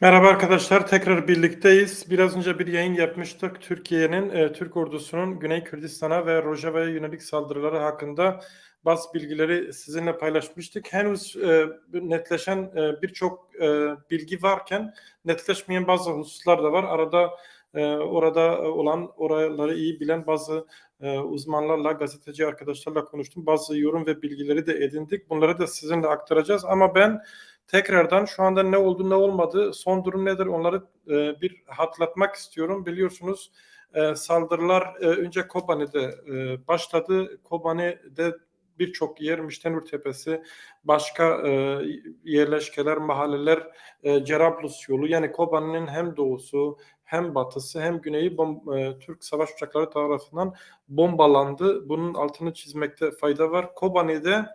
Merhaba arkadaşlar, tekrar birlikteyiz. Biraz önce bir yayın yapmıştık. Türkiye'nin, eee, Türk ordusunun Güney Kürdistan'a ve Rojava'ya yönelik saldırıları hakkında bazı bilgileri sizinle paylaşmıştık. Henüz eee, netleşen eee, birçok eee, bilgi varken netleşmeyen bazı hususlar da var. Arada eee, orada olan, oraları iyi bilen bazı eee, uzmanlarla, gazeteci arkadaşlarla konuştum. Bazı yorum ve bilgileri de edindik. Bunları da sizinle aktaracağız. Ama ben tekrardan şu anda ne oldu ne olmadı, son durum nedir onları e, bir hatırlatmak istiyorum. Biliyorsunuz e, saldırılar e, önce Kobani'de e, başladı. Kobani'de birçok yer Miştenur Tepesi, başka e, yerleşkeler, mahalleler, e, Cerablus yolu yani Kobani'nin hem doğusu hem batısı hem güneyi bom, e, Türk savaş uçakları tarafından bombalandı. Bunun altını çizmekte fayda var. Kobani'de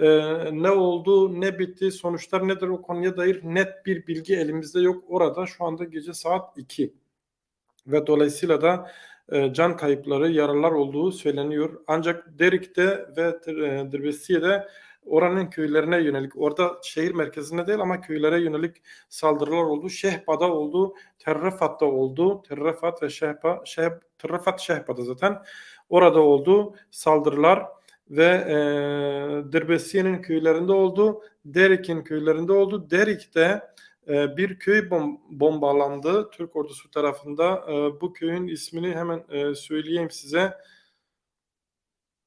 e, ne oldu, ne bitti, sonuçlar nedir o konuya dair net bir bilgi elimizde yok. Orada şu anda gece saat 2 ve dolayısıyla da e, can kayıpları, yaralar olduğu söyleniyor. Ancak Derik'te ve e, Dirbesiye'de oranın köylerine yönelik, orada şehir merkezine değil ama köylere yönelik saldırılar oldu. Şehba'da oldu, Terrifat'ta oldu. Terrifat ve Şehba, Şehb, Terrifat Şehba'da zaten. Orada oldu saldırılar ve e, Dirbesiye'nin köylerinde oldu. Derik'in köylerinde oldu. Derik'te e, bir köy bom bombalandı Türk ordusu tarafında. E, bu köyün ismini hemen e, söyleyeyim size.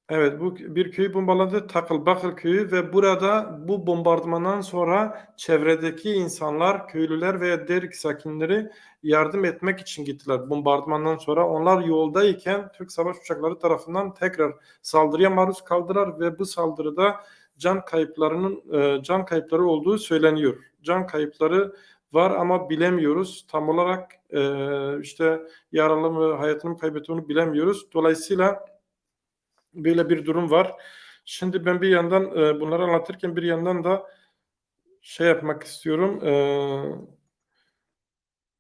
Evet bu bir köy bombalandı Takılbakır köyü ve burada bu bombardımandan sonra çevredeki insanlar, köylüler veya Derik sakinleri yardım etmek için gittiler. Bombardımandan sonra onlar yoldayken Türk savaş uçakları tarafından tekrar saldırıya maruz kaldılar ve bu saldırıda can kayıplarının e, can kayıpları olduğu söyleniyor. Can kayıpları var ama bilemiyoruz. Tam olarak e, işte yaralı mı hayatını mı kaybettiğini bilemiyoruz. Dolayısıyla böyle bir durum var. Şimdi ben bir yandan e, bunları anlatırken bir yandan da şey yapmak istiyorum. E,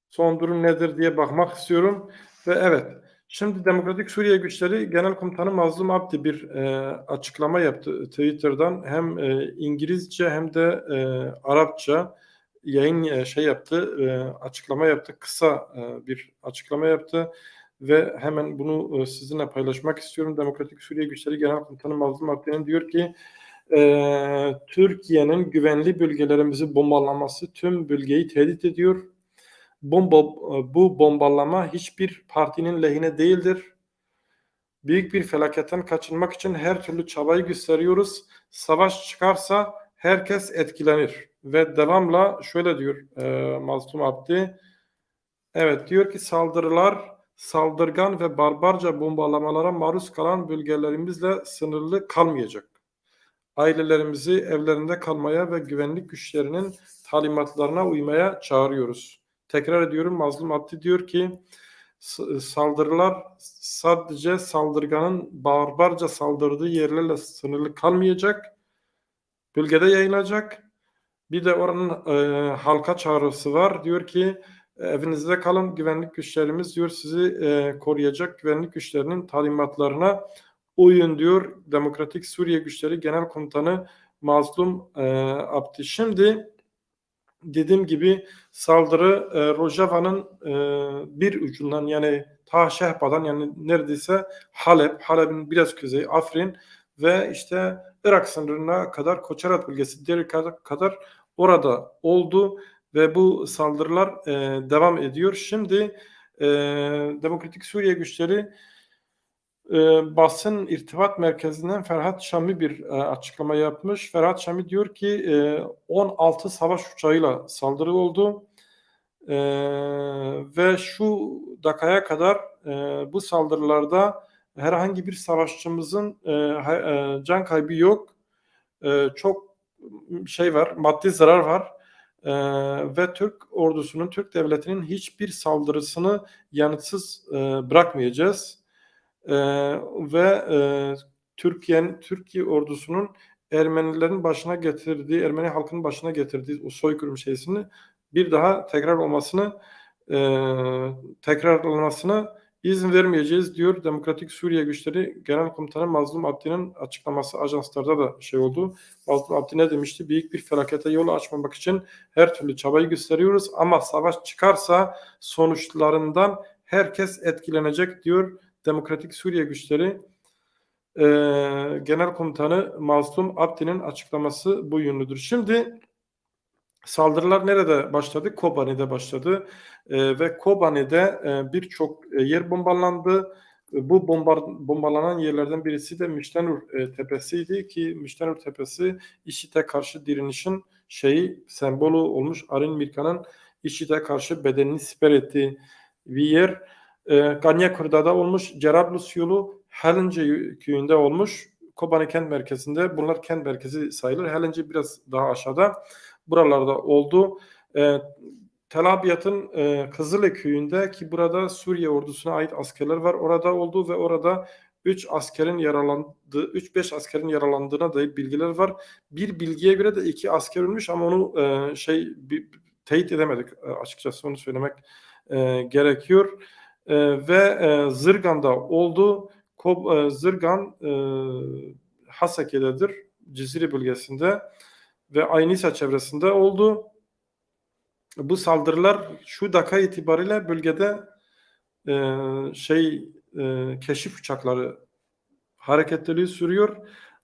son durum nedir diye bakmak istiyorum. Ve evet, şimdi Demokratik Suriye Güçleri Genel Komutanı Mazlum Abdi bir e, açıklama yaptı Twitter'dan. Hem e, İngilizce hem de e, Arapça yayın e, şey yaptı, e, açıklama yaptı. Kısa e, bir açıklama yaptı ve hemen bunu e, sizinle paylaşmak istiyorum. Demokratik Suriye Güçleri Genel Komutanı Mazlum Abdi'nin diyor ki e, Türkiye'nin güvenli bölgelerimizi bombalaması tüm bölgeyi tehdit ediyor. Bomba, bu bombalama hiçbir partinin lehine değildir. Büyük bir felaketten kaçınmak için her türlü çabayı gösteriyoruz. Savaş çıkarsa herkes etkilenir. Ve devamla şöyle diyor e, Mazlum Abdi. Evet diyor ki saldırılar saldırgan ve barbarca bombalamalara maruz kalan bölgelerimizle sınırlı kalmayacak. Ailelerimizi evlerinde kalmaya ve güvenlik güçlerinin talimatlarına uymaya çağırıyoruz. Tekrar ediyorum Mazlum Abdi diyor ki saldırılar sadece saldırganın barbarca saldırdığı yerlerle sınırlı kalmayacak. Bölgede yayılacak. Bir de oranın e, halka çağrısı var. Diyor ki evinizde kalın güvenlik güçlerimiz diyor sizi e, koruyacak güvenlik güçlerinin talimatlarına uyun diyor Demokratik Suriye Güçleri Genel Komutanı Mazlum e, Abdi. Şimdi dediğim gibi saldırı e, Rojava'nın e, bir ucundan yani ta Şehba'dan yani neredeyse Halep, Halep'in biraz kuzeyi Afrin ve işte Irak sınırına kadar Koçerat bölgesi Derik kadar orada oldu ve bu saldırılar e, devam ediyor. Şimdi e, Demokratik Suriye güçleri e, basın irtibat merkezinden Ferhat Şami bir e, açıklama yapmış. Ferhat Şami diyor ki e, 16 savaş uçağıyla saldırı oldu. E, ve şu dakikaya kadar e, bu saldırılarda herhangi bir savaşçımızın e, e, can kaybı yok. E, çok şey var, maddi zarar var e, ve Türk ordusunun, Türk devletinin hiçbir saldırısını yanıtsız e, bırakmayacağız. E, ve e, Türkiye'nin, Türkiye ordusunun Ermenilerin başına getirdiği, Ermeni halkının başına getirdiği o soykırım şeysini bir daha tekrar olmasını e, tekrarlanmasını İzin vermeyeceğiz diyor Demokratik Suriye Güçleri Genel Komutanı Mazlum Abdi'nin açıklaması ajanslarda da şey oldu. Mazlum Abdi ne demişti? Büyük bir felakete yol açmamak için her türlü çabayı gösteriyoruz ama savaş çıkarsa sonuçlarından herkes etkilenecek diyor Demokratik Suriye Güçleri e, Genel Komutanı Mazlum Abdi'nin açıklaması bu yönlüdür. Şimdi saldırılar nerede başladı? Kobani'de başladı e, ve Kobani'de e, birçok e, yer bombalandı. E, Bu bombar, bombalanan yerlerden birisi de Miştenur e, Tepesi'ydi ki Miştenur Tepesi IŞİD'e karşı direnişin şeyi sembolü olmuş. Arin Mirkan'ın IŞİD'e karşı bedenini siper ettiği bir yer. E, Ganyakur'da da olmuş. Cerablus yolu Helince köyünde olmuş. Kobani kent merkezinde. Bunlar kent merkezi sayılır. Helince biraz daha aşağıda. Buralarda oldu. E, Tel Abyad'ın e, Kızılek köyünde ki burada Suriye ordusuna ait askerler var. Orada oldu ve orada 3 askerin yaralandığı, 3-5 askerin yaralandığına dair bilgiler var. Bir bilgiye göre de 2 asker ölmüş ama onu e, şey bir, teyit edemedik e, açıkçası onu söylemek e, gerekiyor. E, ve e, Zırgan'da oldu. Kob, e, Zırgan e, Hasake'dedir. Cizire bölgesinde ve Aynisa çevresinde oldu. Bu saldırılar şu dakika itibariyle bölgede e, şey e, keşif uçakları hareketliliği sürüyor.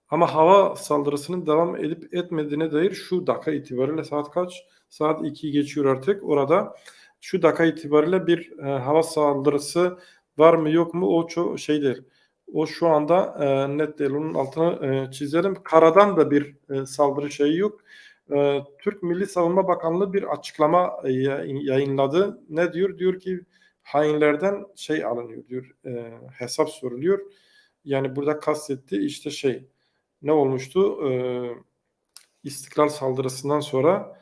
Ama hava saldırısının devam edip etmediğine dair şu dakika itibariyle saat kaç? Saat 2 geçiyor artık orada. Şu dakika itibariyle bir e, hava saldırısı var mı yok mu o çok şeydir. O şu anda e, net değil. Onun altını e, çizelim. Karadan da bir e, saldırı şeyi yok. E, Türk Milli Savunma Bakanlığı bir açıklama e, yayınladı. Ne diyor? Diyor ki hainlerden şey alınıyor diyor. E, hesap soruluyor. Yani burada kastetti işte şey ne olmuştu? E, İstiklal saldırısından sonra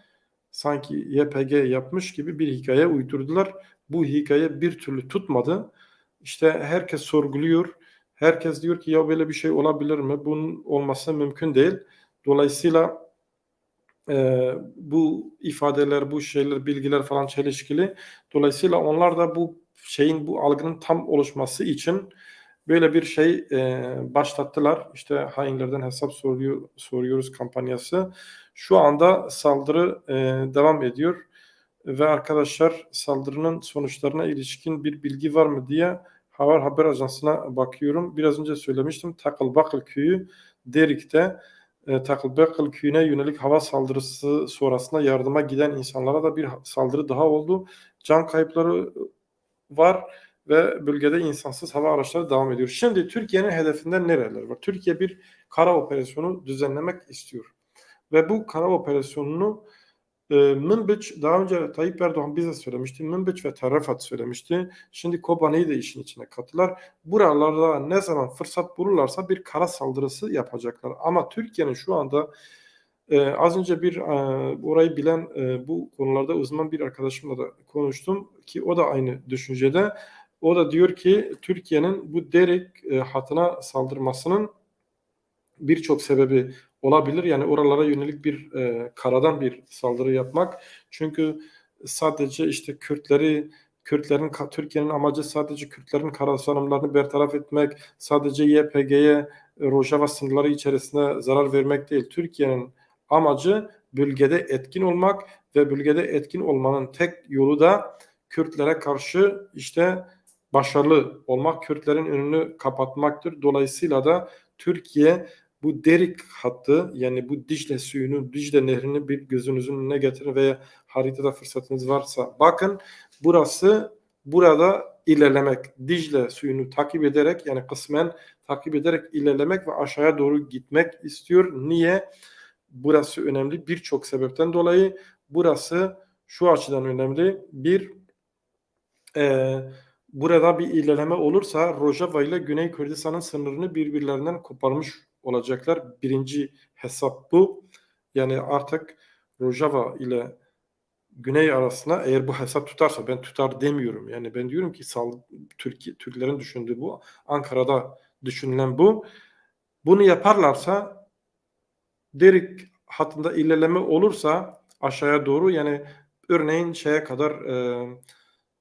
sanki YPG yapmış gibi bir hikaye uydurdular. Bu hikaye bir türlü tutmadı. İşte herkes sorguluyor. Herkes diyor ki ya böyle bir şey olabilir mi? Bunun olması mümkün değil. Dolayısıyla e, bu ifadeler, bu şeyler, bilgiler falan çelişkili. Dolayısıyla onlar da bu şeyin, bu algının tam oluşması için böyle bir şey e, başlattılar. İşte hainlerden hesap soruyor, soruyoruz kampanyası. Şu anda saldırı e, devam ediyor ve arkadaşlar saldırının sonuçlarına ilişkin bir bilgi var mı diye Haber Haber Ajansı'na bakıyorum. Biraz önce söylemiştim. Takılbakıl köyü Derik'te e, Takılbakıl köyüne yönelik hava saldırısı sonrasında yardıma giden insanlara da bir saldırı daha oldu. Can kayıpları var ve bölgede insansız hava araçları devam ediyor. Şimdi Türkiye'nin hedefinde nereler var? Türkiye bir kara operasyonu düzenlemek istiyor. Ve bu kara operasyonunu e, Münbiç daha önce Tayyip Erdoğan bize söylemişti. Münbiç ve Tarafat söylemişti. Şimdi Kobani'yi de işin içine kattılar. Buralarda ne zaman fırsat bulurlarsa bir kara saldırısı yapacaklar. Ama Türkiye'nin şu anda e, az önce bir e, orayı bilen e, bu konularda uzman bir arkadaşımla da konuştum ki o da aynı düşüncede. O da diyor ki Türkiye'nin bu Derek e, hatına saldırmasının birçok sebebi olabilir. Yani oralara yönelik bir e, karadan bir saldırı yapmak. Çünkü sadece işte Kürtleri Kürtlerin Türkiye'nin amacı sadece Kürtlerin kara sanımlarını bertaraf etmek, sadece YPG'ye Rojava sınırları içerisinde zarar vermek değil. Türkiye'nin amacı bölgede etkin olmak ve bölgede etkin olmanın tek yolu da Kürtlere karşı işte başarılı olmak, Kürtlerin önünü kapatmaktır. Dolayısıyla da Türkiye bu Derik hattı yani bu Dicle suyunu, Dicle nehrini bir gözünüzün önüne getirin veya haritada fırsatınız varsa bakın burası burada ilerlemek, Dicle suyunu takip ederek yani kısmen takip ederek ilerlemek ve aşağıya doğru gitmek istiyor. Niye? Burası önemli birçok sebepten dolayı. Burası şu açıdan önemli. Bir, e, burada bir ilerleme olursa Rojava ile Güney Kürdistan'ın sınırını birbirlerinden koparmış olacaklar. Birinci hesap bu. Yani artık Rojava ile Güney arasına eğer bu hesap tutarsa ben tutar demiyorum. Yani ben diyorum ki sal, Türkiye, Türklerin düşündüğü bu. Ankara'da düşünülen bu. Bunu yaparlarsa Derik hattında ilerleme olursa aşağıya doğru yani örneğin şeye kadar e,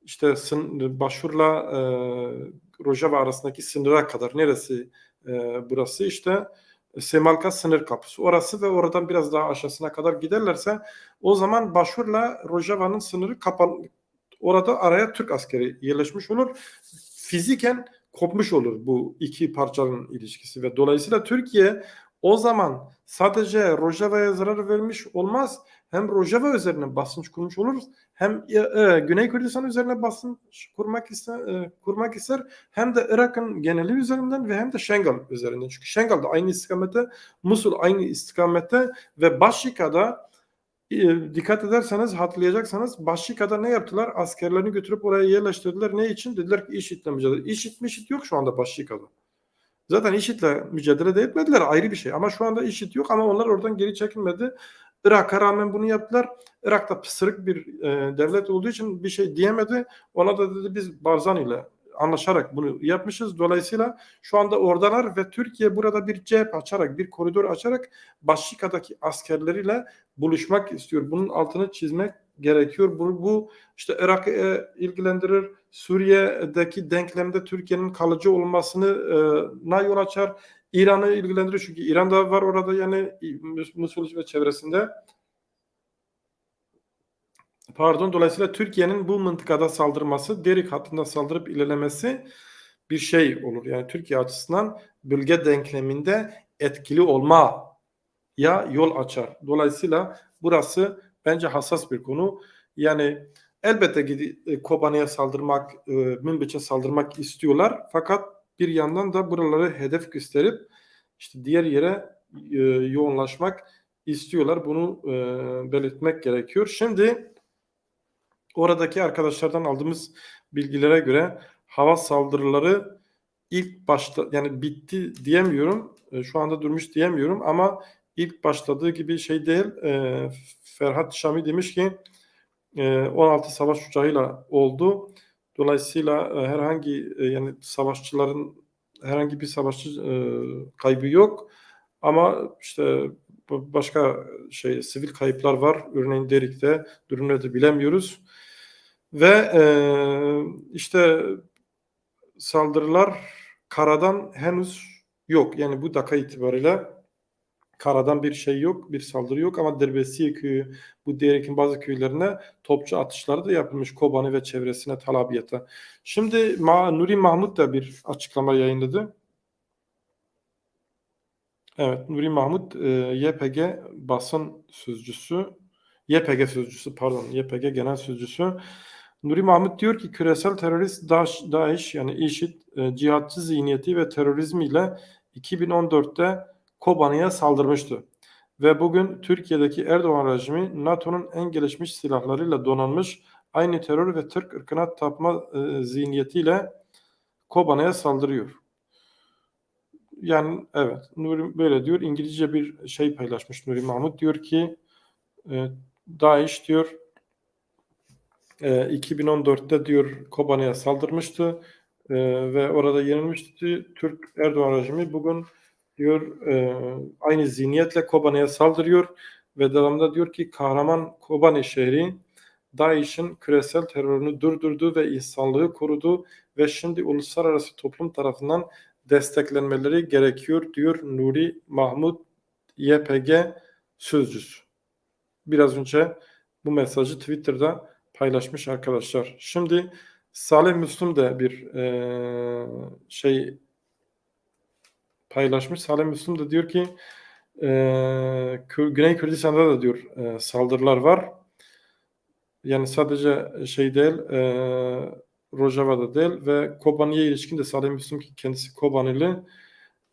işte Başur'la e, Rojava arasındaki sınıra kadar neresi e, burası işte Semalka sınır kapısı. Orası ve oradan biraz daha aşağısına kadar giderlerse o zaman Başur'la Rojava'nın sınırı kapalı. Orada araya Türk askeri yerleşmiş olur. Fiziken kopmuş olur bu iki parçanın ilişkisi ve dolayısıyla Türkiye o zaman sadece Rojava'ya zarar vermiş olmaz. Hem Rojava üzerine basınç kurmuş olur hem e, e, Güney Kürdistan üzerine basınç kurmak ister, e, kurmak ister hem de Irak'ın geneli üzerinden ve hem de Şengal üzerinden. Çünkü Şengal da aynı istikamette, Musul aynı istikamette ve Başika'da e, dikkat ederseniz hatırlayacaksanız Başika'da ne yaptılar? Askerlerini götürüp oraya yerleştirdiler. Ne için? Dediler ki IŞİD'le mücadele. IŞİD mişit yok şu anda Başika'da. Zaten IŞİD'le mücadele de etmediler ayrı bir şey. Ama şu anda IŞİD yok ama onlar oradan geri çekilmedi. Irak'a rağmen bunu yaptılar. Irak'ta pısırık bir e, devlet olduğu için bir şey diyemedi. Ona da dedi biz Barzani ile anlaşarak bunu yapmışız. Dolayısıyla şu anda oradalar ve Türkiye burada bir cep açarak, bir koridor açarak Başika'daki askerleriyle buluşmak istiyor. Bunun altını çizmek gerekiyor. Bu, bu işte Irak'ı e, ilgilendirir. Suriye'deki denklemde Türkiye'nin kalıcı olmasını e, yol açar. İran'ı ilgilendirir çünkü İran da var orada yani Musul ve çevresinde. Pardon dolayısıyla Türkiye'nin bu mıntıkada saldırması, Derik hattında saldırıp ilerlemesi bir şey olur. Yani Türkiye açısından bölge denkleminde etkili olma ya yol açar. Dolayısıyla burası bence hassas bir konu. Yani elbette gidip Kobani'ye saldırmak, e, Münbiç'e saldırmak istiyorlar. Fakat bir yandan da buraları hedef gösterip işte diğer yere e, yoğunlaşmak istiyorlar. Bunu e, belirtmek gerekiyor. Şimdi oradaki arkadaşlardan aldığımız bilgilere göre hava saldırıları ilk başta yani bitti diyemiyorum. E, şu anda durmuş diyemiyorum ama ilk başladığı gibi şey değil. E, Ferhat Şami demiş ki e, 16 savaş uçağıyla oldu. Dolayısıyla e, herhangi e, yani savaşçıların herhangi bir savaşçı e, kaybı yok. Ama işte başka şey sivil kayıplar var. Örneğin Derik'te durumları da bilemiyoruz. Ve işte saldırılar karadan henüz yok. Yani bu dakika itibariyle karadan bir şey yok, bir saldırı yok ama Derbesiye köyü, bu Derek'in bazı köylerine topçu atışları da yapılmış Kobani ve çevresine talabiyata. Şimdi Ma Nuri Mahmut da bir açıklama yayınladı. Evet, Nuri Mahmut e, YPG basın sözcüsü, YPG sözcüsü pardon, YPG genel sözcüsü. Nuri Mahmut diyor ki küresel terörist Daesh, Daesh yani IŞİD e, cihatçı zihniyeti ve terörizmiyle 2014'te Kobani'ye saldırmıştı. Ve bugün Türkiye'deki Erdoğan rejimi NATO'nun en gelişmiş silahlarıyla donanmış aynı terör ve Türk ırkına tapma e, zihniyetiyle Kobani'ye saldırıyor. Yani evet Nuri böyle diyor. İngilizce bir şey paylaşmış Nuri Mahmut. Diyor ki e, Daesh diyor e, 2014'te diyor Kobani'ye saldırmıştı e, ve orada yenilmişti. Türk Erdoğan rejimi bugün diyor e, aynı zihniyetle Kobani'ye saldırıyor ve devamında diyor ki kahraman Kobani şehri DAEŞ'in küresel terörünü durdurdu ve insanlığı korudu ve şimdi uluslararası toplum tarafından desteklenmeleri gerekiyor diyor Nuri Mahmut YPG sözcüsü. Biraz önce bu mesajı Twitter'da paylaşmış arkadaşlar. Şimdi Salih Müslüm de bir e, şey paylaşmış. Salih Müslüm de diyor ki e, Güney Kürdistan'da da diyor e, saldırılar var. Yani sadece şey değil e, Rojava'da değil ve Kobani'ye ilişkin de Salih Müslüm ki kendisi Kobanili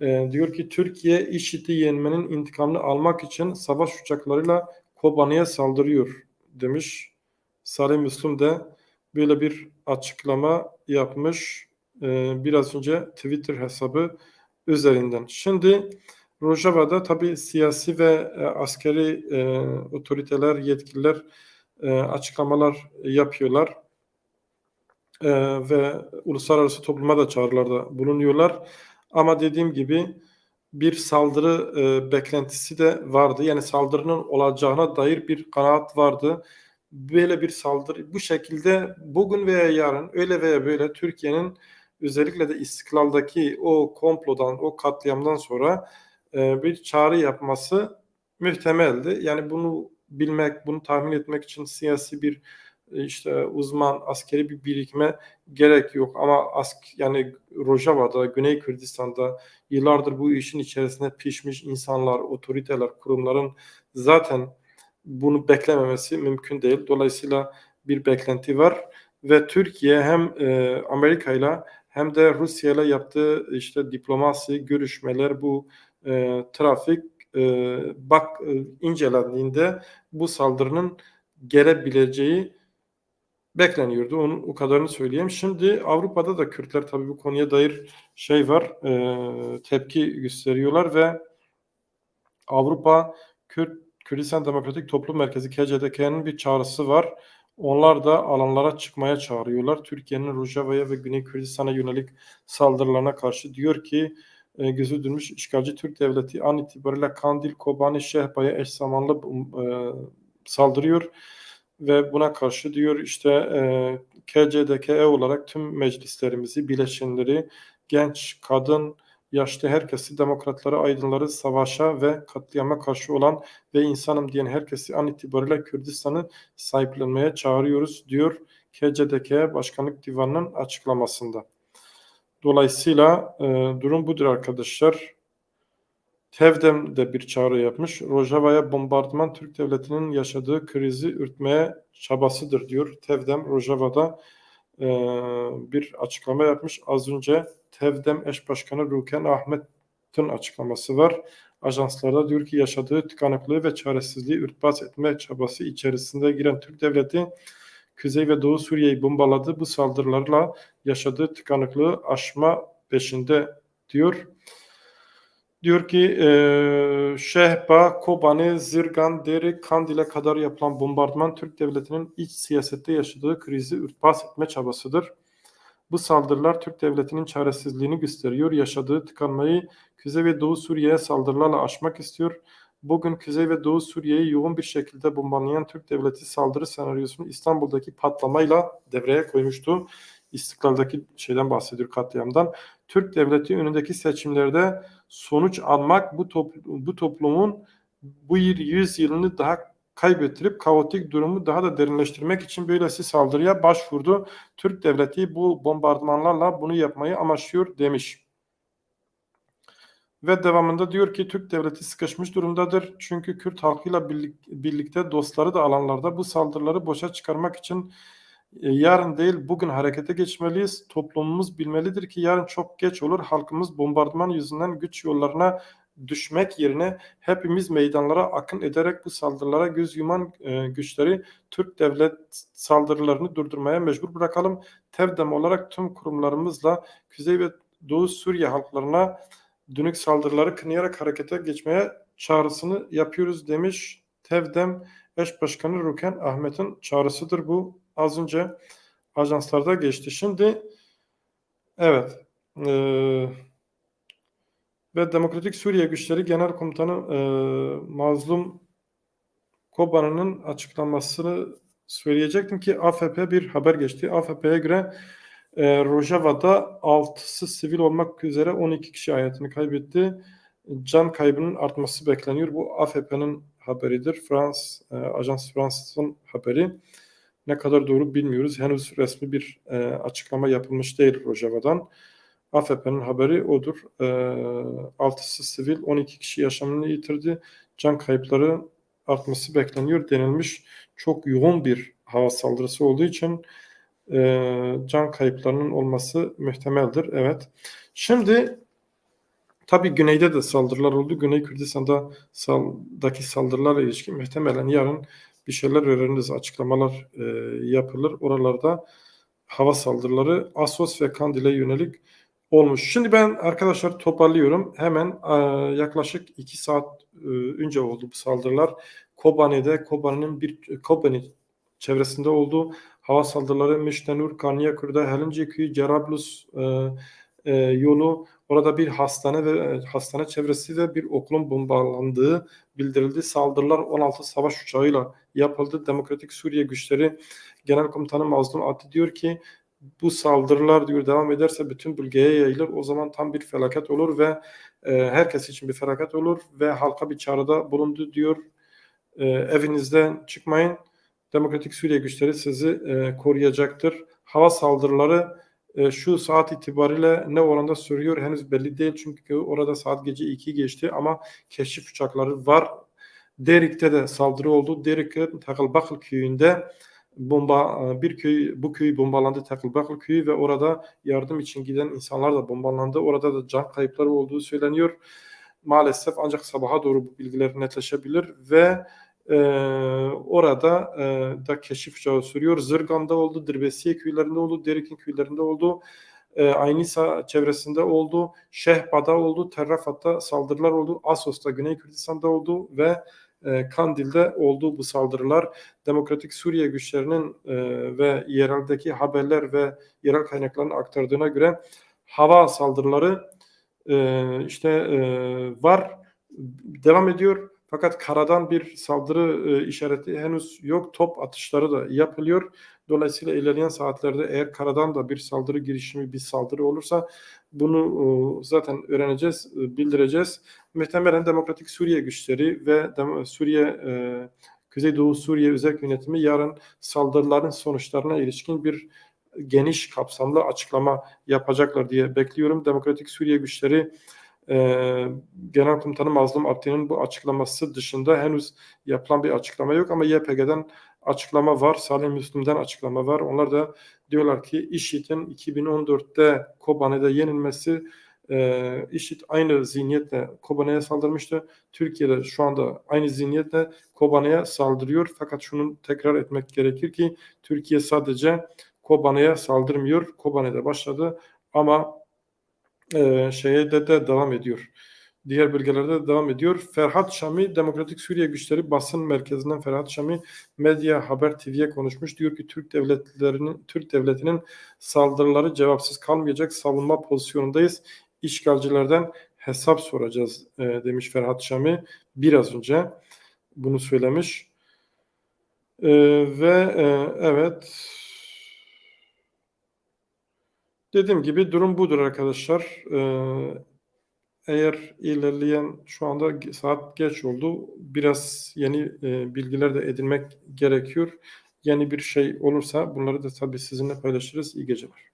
e, diyor ki Türkiye IŞİD'i yenmenin intikamını almak için savaş uçaklarıyla Kobani'ye saldırıyor demiş. Salih Müslüm de böyle bir açıklama yapmış. E, biraz önce Twitter hesabı üzerinden. Şimdi Rojava'da tabi siyasi ve e, askeri e, otoriteler, yetkililer e, açıklamalar yapıyorlar. E, ve uluslararası topluma da çağrılarda bulunuyorlar. Ama dediğim gibi bir saldırı e, beklentisi de vardı. Yani saldırının olacağına dair bir kanaat vardı. böyle bir saldırı bu şekilde bugün veya yarın öyle veya böyle Türkiye'nin özellikle de İstiklal'daki o komplodan, o katliamdan sonra e, bir çağrı yapması muhtemeldi. Yani bunu bilmek, bunu tahmin etmek için siyasi bir e, işte uzman, askeri bir birikme gerek yok. Ama ask yani Rojava'da, Güney Kürdistan'da yıllardır bu işin içerisinde pişmiş insanlar, otoriteler, kurumların zaten bunu beklememesi mümkün değil. Dolayısıyla bir beklenti var ve Türkiye hem e, Amerika ile hem de Rusya ile yaptığı işte diplomasi, görüşmeler, bu e, trafik e, bak e, incelendiğinde bu saldırının gelebileceği bekleniyordu. Onun o kadarını söyleyeyim. Şimdi Avrupa'da da Kürtler tabii bu konuya dair şey var, e, tepki gösteriyorlar ve Avrupa Kürt Kürdistan Demokratik Toplum Merkezi KCDK'nin bir çağrısı var. Onlar da alanlara çıkmaya çağırıyorlar. Türkiye'nin Rojava'ya ve Güney Kürdistan'a yönelik saldırılarına karşı diyor ki e, gözü dönmüş işgalci Türk devleti an itibariyle Kandil, Kobani, Şehba'ya eş zamanlı e, saldırıyor ve buna karşı diyor işte e, KCDKE olarak tüm meclislerimizi, bileşenleri, genç, kadın, yaşlı herkesi, demokratları, aydınları savaşa ve katliama karşı olan ve insanım diyen herkesi an itibariyle Kürdistan'ı sahiplenmeye çağırıyoruz diyor KCDK Başkanlık Divanı'nın açıklamasında. Dolayısıyla e, durum budur arkadaşlar. Tevdem de bir çağrı yapmış. Rojava'ya bombardıman Türk Devleti'nin yaşadığı krizi ürtmeye çabasıdır diyor. Tevdem Rojava'da e, bir açıklama yapmış. Az önce Tevdem eş başkanı Ruken Ahmet'in açıklaması var. Ajanslarda diyor ki yaşadığı tıkanıklığı ve çaresizliği ürtbas etme çabası içerisinde giren Türk Devleti Kuzey ve Doğu Suriye'yi bombaladı. Bu saldırılarla yaşadığı tıkanıklığı aşma peşinde diyor. Diyor ki e, Şehba, Kobani, Zirgan, Deri, Kandil'e kadar yapılan bombardıman Türk Devleti'nin iç siyasette yaşadığı krizi ürtbas etme çabasıdır. Bu saldırılar Türk Devleti'nin çaresizliğini gösteriyor. Yaşadığı tıkanmayı Kuzey ve Doğu Suriye'ye saldırılarla aşmak istiyor. Bugün Kuzey ve Doğu Suriye'yi yoğun bir şekilde bombalayan Türk Devleti saldırı senaryosunu İstanbul'daki patlamayla devreye koymuştu. İstiklal'daki şeyden bahsediyor katliamdan. Türk Devleti önündeki seçimlerde sonuç almak bu, topl bu toplumun bu 100 yılını daha kaybettirip kaotik durumu daha da derinleştirmek için böylesi saldırıya başvurdu. Türk Devleti bu bombardımanlarla bunu yapmayı amaçlıyor demiş. Ve devamında diyor ki Türk devleti sıkışmış durumdadır. Çünkü Kürt halkıyla birlikte dostları da alanlarda bu saldırıları boşa çıkarmak için e, yarın değil bugün harekete geçmeliyiz. Toplumumuz bilmelidir ki yarın çok geç olur. Halkımız bombardıman yüzünden güç yollarına düşmek yerine hepimiz meydanlara akın ederek bu saldırılara göz yuman e, güçleri Türk devlet saldırılarını durdurmaya mecbur bırakalım. Tevdem olarak tüm kurumlarımızla Kuzey ve Doğu Suriye halklarına dönük saldırıları kınayarak harekete geçmeye çağrısını yapıyoruz demiş Tevdem eş başkanı Ruken Ahmet'in çağrısıdır bu. Az önce ajanslarda geçti. Şimdi evet e, ve Demokratik Suriye Güçleri Genel Komutanı e, Mazlum Kobani'nin açıklamasını söyleyecektim ki AFP bir haber geçti. AFP'ye göre e, Rojava'da 6'sı sivil olmak üzere 12 kişi hayatını kaybetti. Can kaybının artması bekleniyor. Bu AFP'nin haberidir. Frans, e, Ajans France'ın haberi. Ne kadar doğru bilmiyoruz. Henüz resmi bir e, açıklama yapılmış değil Rojava'dan. AFP'nin haberi odur. E, 6'sı sivil, 12 kişi yaşamını yitirdi. Can kayıpları artması bekleniyor denilmiş. Çok yoğun bir hava saldırısı olduğu için e, can kayıplarının olması muhtemeldir. Evet. Şimdi tabi güneyde de saldırılar oldu. Güney Kürdistan'da saldaki saldırılarla ilişkin muhtemelen yarın bir şeyler öğreniriz, açıklamalar e, yapılır. Oralarda hava saldırıları Asos ve Kandil'e yönelik olmuş. Şimdi ben arkadaşlar toparlıyorum. Hemen e, yaklaşık iki saat e, önce oldu bu saldırılar. Kobani'de, Kobani'nin bir Kobani çevresinde oldu hava saldırıları Miştenur, Kanyakür'de, Helincikü, Cerablus e, e, yolu orada bir hastane ve hastane çevresi ve bir okulun bombalandığı bildirildi. Saldırılar 16 savaş uçağıyla yapıldı. Demokratik Suriye Güçleri Genel Komutanı Mazlum Ati diyor ki bu saldırılar diyor devam ederse bütün bölgeye yayılır. O zaman tam bir felaket olur ve e, herkes için bir felaket olur ve halka bir çağrıda bulundu diyor. E, evinizden çıkmayın. Demokratik Suriye güçleri sizi e, koruyacaktır. Hava saldırıları e, şu saat itibariyle ne oranda sürüyor henüz belli değil. Çünkü orada saat gece 2 geçti ama keşif uçakları var. Derik'te de saldırı oldu. Derik'in Takılbakıl köyünde bomba bir köy bu köy bombalandı Takılbakıl köyü ve orada yardım için giden insanlar da bombalandı. Orada da can kayıpları olduğu söyleniyor. Maalesef ancak sabaha doğru bu bilgiler netleşebilir ve e, orada e, da keşif uçağı sürüyor. Zırgan'da oldu, Dirbesiye köylerinde oldu, Derik'in köylerinde oldu. E, Aynisa çevresinde oldu, Şehba'da oldu, Terrafat'ta saldırılar oldu, Asos'ta, Güney Kürdistan'da oldu ve e, Kandil'de oldu bu saldırılar. Demokratik Suriye güçlerinin e, ve yereldeki haberler ve yerel kaynakların aktardığına göre hava saldırıları e, işte e, var, devam ediyor. Fakat karadan bir saldırı e, işareti henüz yok. Top atışları da yapılıyor. Dolayısıyla ilerleyen saatlerde eğer karadan da bir saldırı girişimi, bir saldırı olursa bunu e, zaten öğreneceğiz, e, bildireceğiz. Muhtemelen Demokratik Suriye güçleri ve Suriye e, Kuzeydoğu Suriye Özel Yönetimi yarın saldırıların sonuçlarına ilişkin bir geniş kapsamlı açıklama yapacaklar diye bekliyorum. Demokratik Suriye güçleri Genel Komutanı Mazlum Abdi'nin bu açıklaması dışında henüz yapılan bir açıklama yok ama YPG'den açıklama var, Salim Müslüm'den açıklama var. Onlar da diyorlar ki IŞİD'in 2014'te Kobane'de yenilmesi e, IŞİD aynı zihniyetle Kobane'ye saldırmıştı. Türkiye'de şu anda aynı zihniyetle Kobane'ye saldırıyor. Fakat şunu tekrar etmek gerekir ki Türkiye sadece Kobane'ye saldırmıyor. Kobane'de başladı ama e, şeye de, de devam ediyor. Diğer bölgelerde de devam ediyor. Ferhat Şami, Demokratik Suriye Güçleri basın merkezinden Ferhat Şami Medya Haber TV'ye konuşmuş. Diyor ki Türk devletlerinin Türk devletinin saldırıları cevapsız kalmayacak. Savunma pozisyonundayız. İşgalcilerden hesap soracağız e, demiş Ferhat Şami biraz önce bunu söylemiş. E, ve e, evet Dediğim gibi durum budur arkadaşlar. Ee, eğer ilerleyen şu anda saat geç oldu. Biraz yeni e, bilgiler de edinmek gerekiyor. Yeni bir şey olursa bunları da tabii sizinle paylaşırız. İyi geceler.